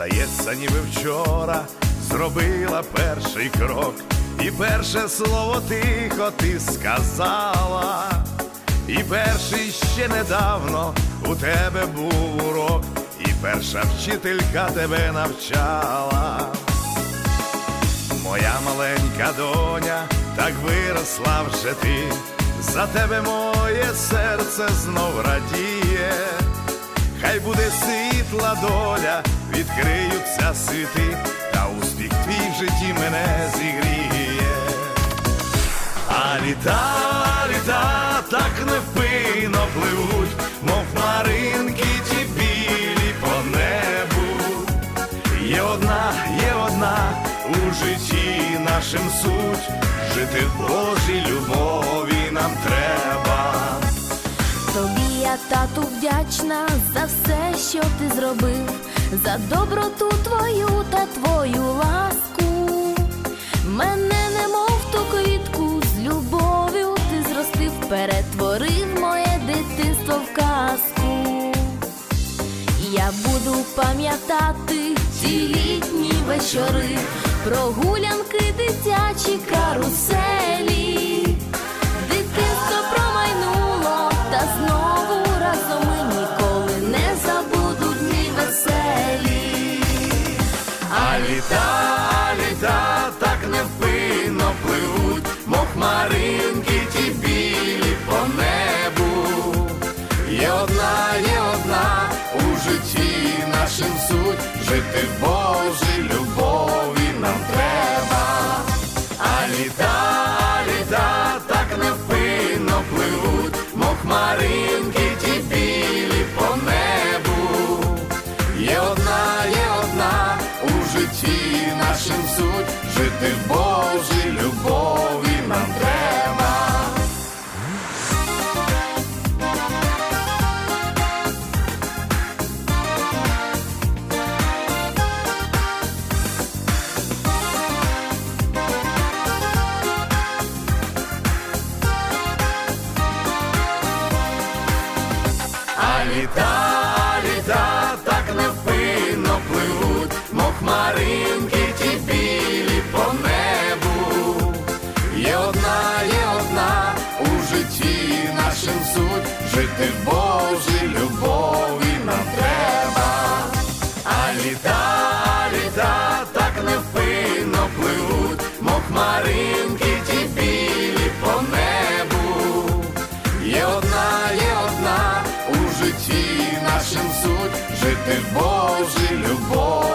Здається, ніби вчора зробила перший крок, і перше слово тихо ти сказала, і перший ще недавно у тебе був урок, і перша вчителька тебе навчала. Моя маленька доня, так виросла вже ти, за тебе моє серце знов радіє, хай буде світла доля, відкриються світи, А літа, так невпинно пливуть, мов хмаринки ті білі по небу. Є одна, є одна у житті нашим суть, жити в Божій любові нам треба. Тобі я, тату, вдячна за все, що ти зробив, за доброту Я буду пам'ятати ті літні вечори, прогулянки дитячі каруселі. Дитинство промайнуло, та знову разом ми ніколи не забудуть дні. А літа, літа так невпинно пливуть, мов хмаринки ті білі по небу. Є одна, є одна у житті нашим суть, жити в Божій любові нам треба. А літа, літа так невпинно пливуть, мов хмаринки ті білі по небу. Є одна, є одна у житті нашим суть, жити в Божій любові нам треба. Літа, літа так невпинно пливуть, мов хмаринки ті білі по небу. Є одна, є одна у житті нашим суть, жити в Божій любові нашим суть, жити в Божій любові